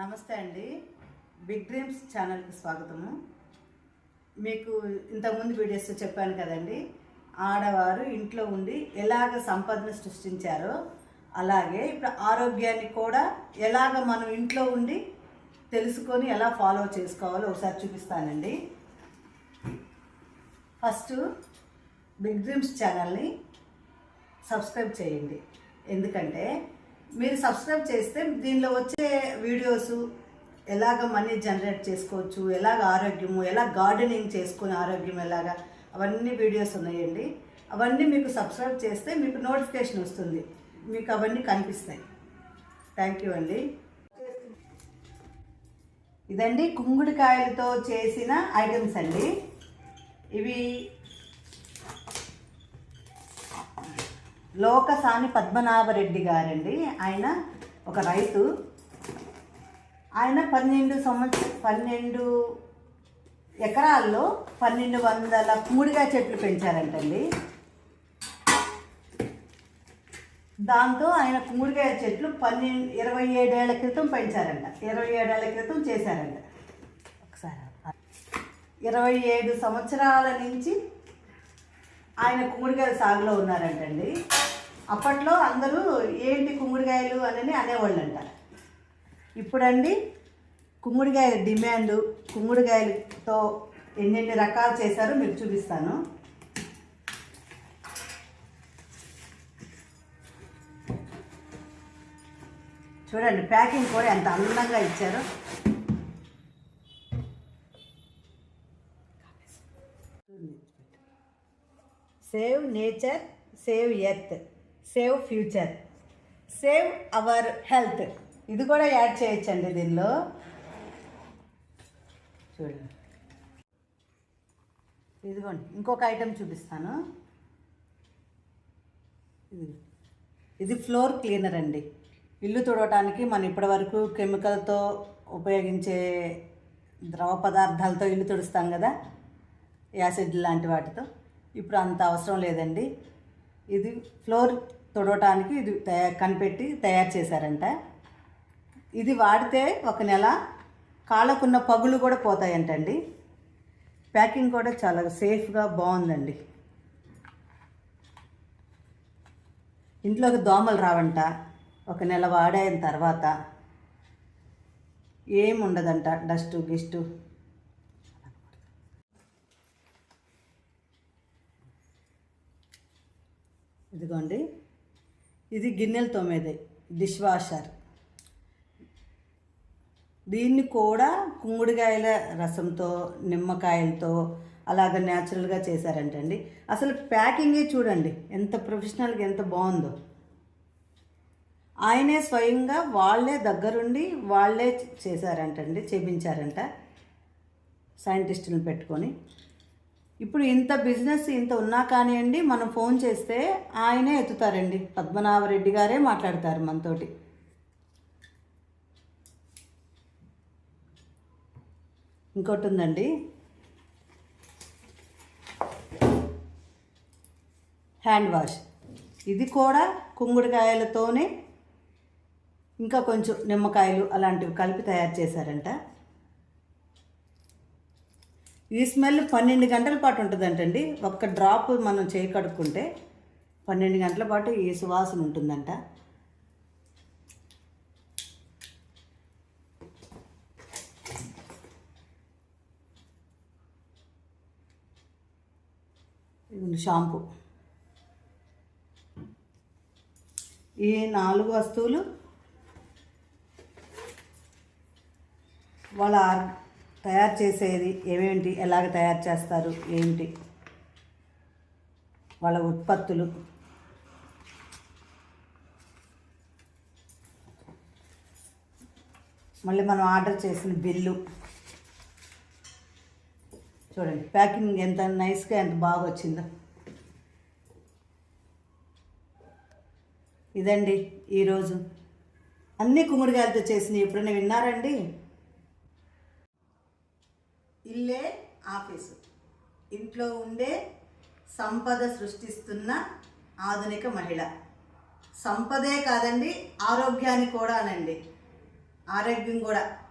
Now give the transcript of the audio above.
నమస్తే అండి. Big dreams ఛానల్కి స్వాగతము. మీకు ఇంతకుముందు వీడియోస్ చెప్పాను కదండి ఆడవారు ఇంట్లో ఉండి ఎలాగ సంపదను సృష్టించారో అలాగే ఇప్పుడు ఆరోగ్యాన్ని కూడా ఎలాగ మనం ఇంట్లో ఉండి తెలుసుకొని ఎలా ఫాలో చేసుకోవాలో ఒకసారి చూపిస్తానండి. ఫస్ట్ బిగ్ డ్రీమ్స్ ఛానల్ని సబ్స్క్రైబ్ చేయండి. ఎందుకంటే మీరు సబ్స్క్రైబ్ చేస్తే దీనిలో వచ్చే వీడియోస్ ఎలాగ మనీ జనరేట్ చేసుకోవచ్చు ఎలాగ ఆరోగ్యము ఎలా గార్డెనింగ్ చేసుకునే ఆరోగ్యం ఎలాగా అవన్నీ వీడియోస్ ఉన్నాయండి. అవన్నీ మీకు సబ్స్క్రైబ్ చేస్తే మీకు నోటిఫికేషన్ వస్తుంది. మీకు అవన్నీ కనిపిస్తాయి. థ్యాంక్ యూ అండి. ఇదండి కుంగుడికాయలతో చేసిన ఐటమ్స్ అండి. ఇవి లోకసాని పద్మనాభరెడ్డి గారండి. ఆయన ఒక రైతు. ఆయన పన్నెండు సంవత్సర పన్నెండు ఎకరాల్లో పన్నెండు వందల మూడిగా చెట్లు పెంచారంటండి. దాంతో ఆయన కుమ్ముడికాయ చెట్లు పన్నెండు ఇరవై ఏడేళ్ళ క్రితం పెంచారంట. ఇరవై ఏడేళ్ళ క్రితం చేశారంట. ఒకసారి ఇరవై ఏడు సంవత్సరాల నుంచి ఆయన కుమ్ముడికాయల సాగులో ఉన్నారంటండి. అప్పట్లో అందరూ ఏంటి కుమ్మడికాయలు అని అనేవాళ్ళు అంట ఇప్పుడండి కుమ్మడికాయల డిమాండ్ కుమ్మడికాయలతో ఎన్నెన్ని రకాలు చేశారో మీకు చూపిస్తాను. చూడండి ప్యాకింగ్ కూడా ఎంత అందంగా ఇచ్చారో. Save nature save earth. Save future save our health ఇది కూడా యాడ్ చేయొచ్చండి దీనిలో. చూడండి. ఇదిగోండి ఇంకొక ఐటెం చూపిస్తాను. ఇది ఇది ఫ్లోర్ క్లీనర్ అండి. ఇల్లు తుడవటానికి మనం ఇప్పటివరకు కెమికల్తో ఉపయోగించే ద్రవ పదార్థాలతో ఇల్లు తుడుస్తాం కదా యాసిడ్ లాంటి వాటితో. ఇప్పుడు అంత అవసరం లేదండి. ఇది ఫ్లోర్ తుడవటానికి ఇది తయా కనిపెట్టి తయారు చేశారంట. ఇది వాడితే ఒక నెల కాళ్ళకున్న పగులు కూడా పోతాయంటండి. ప్యాకింగ్ కూడా చాలా సేఫ్గా బాగుందండి. ఇంట్లోకి దోమలు రావంట. ఒక నెల వాడైన తర్వాత ఏం ఉండదంట డస్ట్ గిస్టు. ఇదిగోండి. ఇది గిన్నెలు తోమేది డిష్ వాషర్ దీన్ని కూడా కుంగుడికాయల రసంతో నిమ్మకాయలతో అలాగ న్యాచురల్గా చేశారంటండి. అసలు ప్యాకింగే చూడండి ఎంత ప్రొఫెషనల్గా ఎంత బాగుందో. ఆయనే స్వయంగా వాళ్ళే దగ్గరుండి వాళ్ళే చేశారంటండి చేపించారంట. సైంటిస్టులను పెట్టుకొని. ఇప్పుడు ఇంత బిజినెస్ ఇంత ఉన్నా కానివ్వండి మనం ఫోన్ చేస్తే ఆయనే ఎత్తుతారండి. పద్మనాభరెడ్డి గారే మాట్లాడతారు మనతోటి. ఇంకోటి ఉందండి హ్యాండ్ వాష్. ఇది కూడా కుంగుడుకాయలతోనే ఇంకా కొంచెం నిమ్మకాయలు అలాంటివి కలిపి తయారు చేశారంట. ఈ స్మెల్ పన్నెండు గంటల పాటు ఉంటుందంటండి. ఒక్క డ్రాప్ మనం చేయి కడుక్కుంటే పన్నెండు గంటల పాటు ఈ సువాసన ఉంటుందంట. ఇది షాంపూ. ఈ నాలుగు వస్తువులు వాళ్ళ తయారు చేసేది ఏమేంటి ఎలాగ తయారు చేస్తారు? ఏంటి? వాళ్ళ ఉత్పత్తులు. మళ్ళీ మనం ఆర్డర్ చేసిన బిల్లు. చూడండి ప్యాకింగ్ ఎంత నైస్గా ఎంత బాగా వచ్చిందో. ఇదండి ఈరోజు. అన్ని కుమ్మడికాయలతో చేసినవి ఎప్పుడైనా విన్నారండి? ఇల్లే ఆఫీసు. ఇంట్లో ఉండే సంపద సృష్టిస్తున్న ఆధునిక మహిళ. సంపదే కాదండి ఆరోగ్యాన్ని కూడానండి ఆరోగ్యం కూడా.